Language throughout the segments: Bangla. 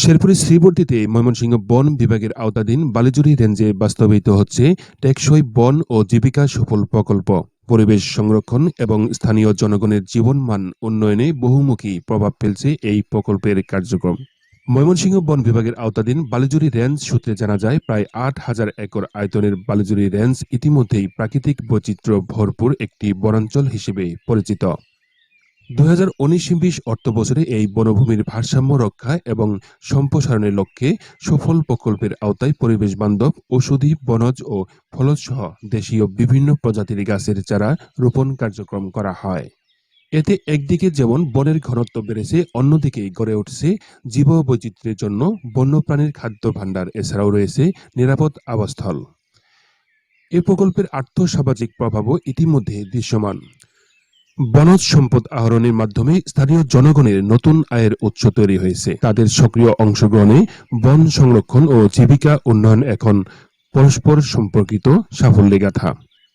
শেরপুরের শ্রীবর্তীতে ময়মনসিংহ বন বিভাগের আওতাধীন বালিজুরি রেঞ্জে বাস্তবায়িত হচ্ছে টেকসই বন ও জীবিকা সফল প্রকল্প। পরিবেশ সংরক্ষণ এবং স্থানীয় জনগণের জীবনমান উন্নয়নে বহুমুখী প্রভাব ফেলছে এই প্রকল্পের কার্যক্রম। ময়মনসিংহ বন বিভাগের আওতাধীন বালিজুরি রেঞ্জ সূত্রে জানা যায়, প্রায় আট হাজার একর আয়তনের বালিজুরি রেঞ্জ ইতিমধ্যেই প্রাকৃতিক বৈচিত্র্য ভরপুর একটি বনাঞ্চল হিসেবে পরিচিত। দুই হাজার উনিশ বিশ অর্থ বছরে এই বনভূমির ভারসাম্য রক্ষা এবং সম্প্রসারণের লক্ষ্যে সফল প্রকল্পের আওতায় পরিবেশ বান্ধব, ঔষধি, বনজ ও ফলজসহ দেশীয় বিভিন্ন প্রজাতির গাছের চারা রোপণ কার্যক্রম করা হয়। এতে একদিকে যেমন বনের ঘনত্ব বেড়েছে, অন্যদিকে গড়ে উঠছে জীববৈচিত্র্যের জন্য বন্যপ্রাণীর খাদ্য ভাণ্ডার এছাড়াও রয়েছে নিরাপদ আবাসস্থল। এ প্রকল্পের আর্থসামাজিক প্রভাবও ইতিমধ্যে দৃশ্যমান। বনজ সম্পদ আহরণের মাধ্যমে স্থানীয় জনগণের নতুন আয়ের উৎস তৈরি হয়েছে। তাদের সক্রিয় অংশগ্রহণে বন সংরক্ষণ ও জীবিকা উন্নয়ন এখন পরস্পর সম্পর্কিত সাফল্যে গাথা।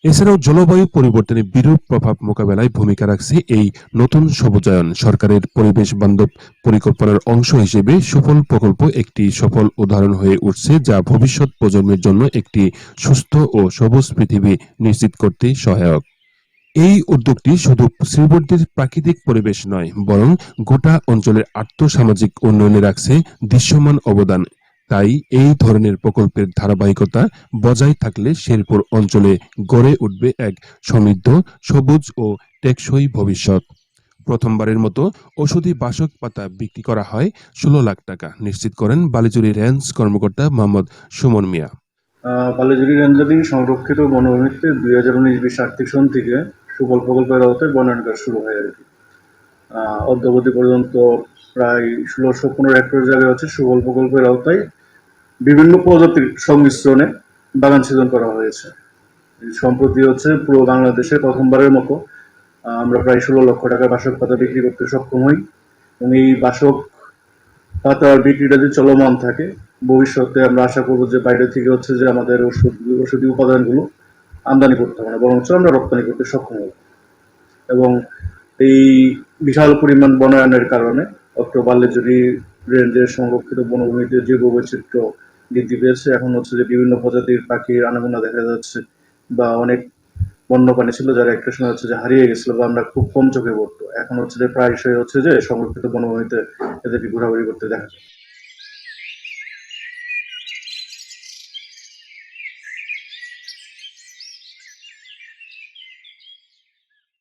এছাড়াও জলবায়ু পরিবর্তনের বিরূপ প্রভাব মোকাবেলায় ভূমিকা রাখছে এই নতুন সবুজায়ন সরকারের পরিবেশ বান্ধব পরিকল্পনার অংশ হিসেবে সফল প্রকল্প একটি সফল উদাহরণ হয়ে উঠছে যা ভবিষ্যৎ প্রজন্মের জন্য একটি সুস্থ ও সবুজ পৃথিবী নিশ্চিত করতে সহায়ক। এই উদ্যোগটি শুধু শ্রীবর্তীর প্রাকৃতিক পরিবেশ নয়, বরং গোটা অঞ্চলের আর্থসামাজিক উন্নয়নে রাখছে দৃশ্যমান অবদান। তাই এই ধরনের প্রকল্পের ধারাবাহিকতা বজায় থাকলে শেরপুর অঞ্চলে গড়ে উঠবে এক সমৃদ্ধ, সবুজ ও টেকসই ভবিষ্যৎ। প্রথমবারের মতো ওষুধি বাসক পাতা বিক্রি করা হয় ষোলো লাখ টাকা। নিশ্চিত করেন বালিচুরি রেঞ্জ কর্মকর্তা মোহাম্মদ সুমন মিয়া। বালিজুরি রেঞ্জাধীন সংরক্ষিত বনভূমিতে দুই হাজার উনিশ বিশ আর্থিক সন থেকে সুফল প্রকল্পের আওতায় বনায়ন কাজ শুরু হয় আর কি। অদ্যাবধি পর্যন্ত প্রায় ষোলোশো পনেরো হেক্টর জায়গায় হচ্ছে সুফল প্রকল্পের আওতায়। বিভিন্ন প্রজাতির সংমিশ্রণে বাগান সৃজন করা হয়েছে। সম্প্রতি হচ্ছে পুরো বাংলাদেশে প্রথমবারের মতো আমরা প্রায় ষোলো লক্ষ টাকার বাসক পাতা বিক্রি করতে সক্ষম হই। এবং এই বাসক পাতার বিক্রিটা যদি চলমান থাকে, ভবিষ্যতে আমরা আশা করব যে বাইরে থেকে হচ্ছে যে আমাদের ওষুধ, ওষুধি উপাদানগুলো আমদানি করতে হবে না, বরঞ্চ আমরা রপ্তানি করতে সক্ষম হব। এবং এই বিশাল পরিমাণ বনায়নের কারণে অত্র বাল্যজুরি রেঞ্জের সংরক্ষিত বনভূমিতে জৈব বৈচিত্র্য বৃদ্ধি পেয়েছে, এখন হচ্ছে যে বিভিন্ন প্রজাতির পাখির আনাগোনা দেখা যাচ্ছে বা অনেক বন্যপ্রাণী ছিল যারা একটা সময় হচ্ছে যে হারিয়ে গেছিল বা আমরা খুব কম চোখে পড়তো। এখন হচ্ছে যে প্রায়শই হচ্ছে যে সংরক্ষিত বনভূমিতে এদেরকে ঘোরাঘুরি করতে দেখা যায়।